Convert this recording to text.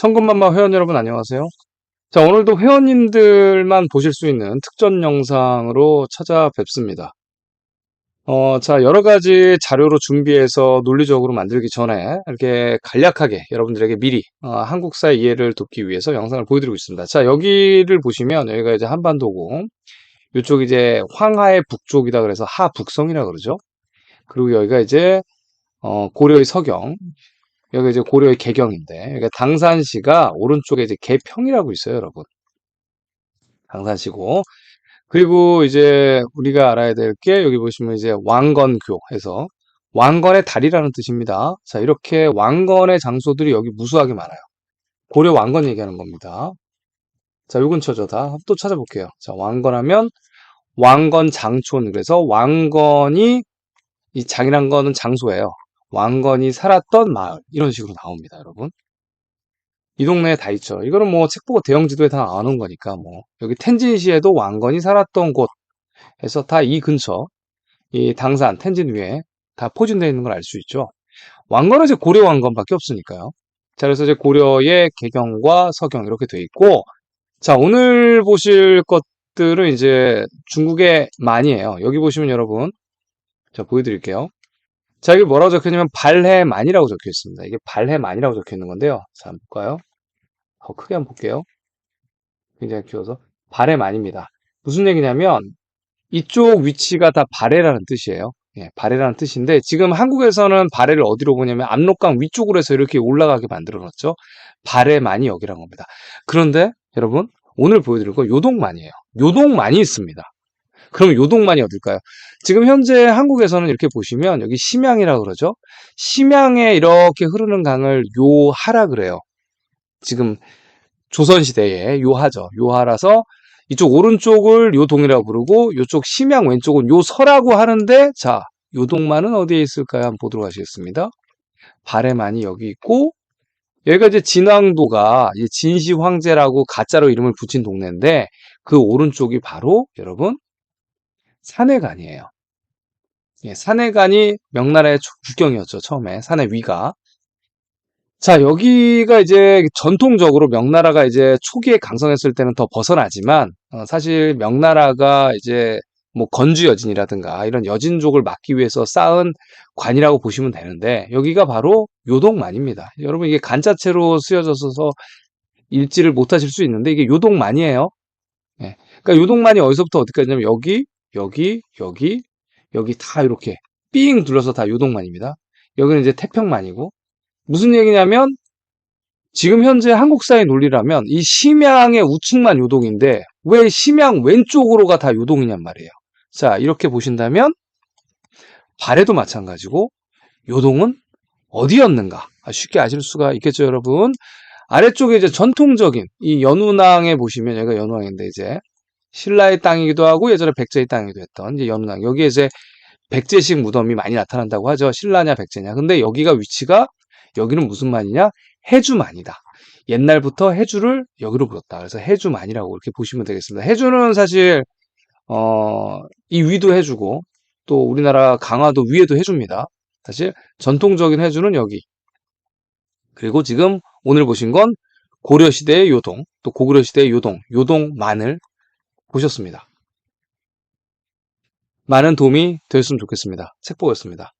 천군만마 회원 여러분 안녕하세요. 자, 오늘도 회원님들만 보실 수 있는 특전 영상으로 찾아뵙습니다. 어, 자, 여러 가지 자료로 준비해서 논리적으로 만들기 전에 이렇게 간략하게 여러분들에게 미리 어, 한국사의 이해를 돕기 위해서 영상을 보여드리고 있습니다. 자, 여기를 보시면 여기가 이제 한반도고 이쪽 이제 황하의 북쪽이다 그래서 하북성이라 그러죠. 그리고 여기가 이제 어, 고려의 서경, 여기 이제 고려의 개경인데, 여기 당산시가 오른쪽에 이제 개평이라고 있어요, 여러분. 당산시고. 그리고 이제 우리가 알아야 될 게 여기 보시면 이제 왕건교 해서 왕건의 다리라는 뜻입니다. 자, 이렇게 왕건의 장소들이 여기 무수하게 많아요. 고려 왕건 얘기하는 겁니다. 자, 요 근처죠. 다. 또 찾아볼게요. 자, 왕건 하면 왕건 장촌. 그래서 왕건이 이 장이란 거는 장소예요. 왕건이 살았던 마을 이런 식으로 나옵니다, 여러분. 이 동네에 다 있죠. 이거는 뭐 책 보고 대형 지도에 다 나오는 거니까 뭐 여기 텐진시에도 왕건이 살았던 곳 해서 다 이 근처 이 당산 텐진 위에 다 포진되어 있는 걸 알 수 있죠. 왕건은 이제 고려 왕건밖에 없으니까요. 자, 그래서 이제 고려의 개경과 서경 이렇게 돼 있고 자, 오늘 보실 것들은 이제 중국의 만이에요. 여기 보시면 여러분 자, 보여드릴게요. 자, 여기 뭐라고 적혀 있냐면 발해만이라고 적혀 있습니다. 이게 발해만이라고 적혀 있는 건데요. 자, 한번 볼까요? 더 크게 한번 볼게요. 굉장히 키워서 발해만입니다. 무슨 얘기냐면 이쪽 위치가 다 발해라는 뜻이에요. 예, 발해라는 뜻인데 지금 한국에서는 발해를 어디로 보냐면 압록강 위쪽으로 해서 이렇게 올라가게 만들어 놨죠. 발해만이 여기란 겁니다. 그런데 여러분 오늘 보여드릴 거 요동만이에요. 요동만이 있습니다. 그럼 요동만이 어딜까요? 지금 현재 한국에서는 이렇게 보시면 여기 심양이라고 그러죠. 심양에 이렇게 흐르는 강을 요하라 그래요. 지금 조선시대에 요하죠. 요하라서 이쪽 오른쪽을 요동이라고 부르고 이쪽 심양 왼쪽은 요서라고 하는데 자 요동만은 어디에 있을까요? 한번 보도록 하시겠습니다. 발해만이 여기 있고 여기가 이제 진왕도가 진시 황제라고 가짜로 이름을 붙인 동네인데 그 오른쪽이 바로 여러분 산해관이에요. 예, 산해관이 명나라의 국경이었죠. 처음에 산해 위가. 자, 여기가 이제 전통적으로 명나라가 이제 초기에 강성했을 때는 더 벗어나지만 어, 사실 명나라가 이제 뭐 건주 여진이라든가 이런 여진족을 막기 위해서 쌓은 관이라고 보시면 되는데 여기가 바로 요동만입니다. 여러분 이게 간 자체로 쓰여져서 읽지를 못하실 수 있는데 이게 요동만이에요. 예. 그러니까 요동만이 어디서부터 어디까지냐면 여기, 여기, 여기, 여기 다 이렇게 삥 둘러서 다 요동만입니다. 여기는 이제 태평만이고 무슨 얘기냐면 지금 현재 한국사의 논리라면 이 심양의 우측만 요동인데 왜 심양 왼쪽으로가 다 요동이냔 말이에요. 자 이렇게 보신다면 발에도 마찬가지고 요동은 어디였는가 아, 쉽게 아실 수가 있겠죠 여러분 아래쪽에 이제 전통적인 이 연운항에 보시면 여기가 연운항인데 이제 신라의 땅이기도 하고 예전에 백제의 땅이기도 했던 이제 연운항 여기에 이제 백제식 무덤이 많이 나타난다고 하죠. 신라냐 백제냐. 근데 여기가 위치가 여기는 무슨 만이냐? 해주만이다. 옛날부터 해주를 여기로 불렀다. 그래서 해주만이라고 이렇게 보시면 되겠습니다. 해주는 사실 어, 이 위도 해주고 또 우리나라 강화도 위에도 해줍니다. 사실 전통적인 해주는 여기. 그리고 지금 오늘 보신 건 고려시대의 요동, 또 고구려시대의 요동, 요동만을 보셨습니다. 많은 도움이 되었으면 좋겠습니다. 책보였습니다.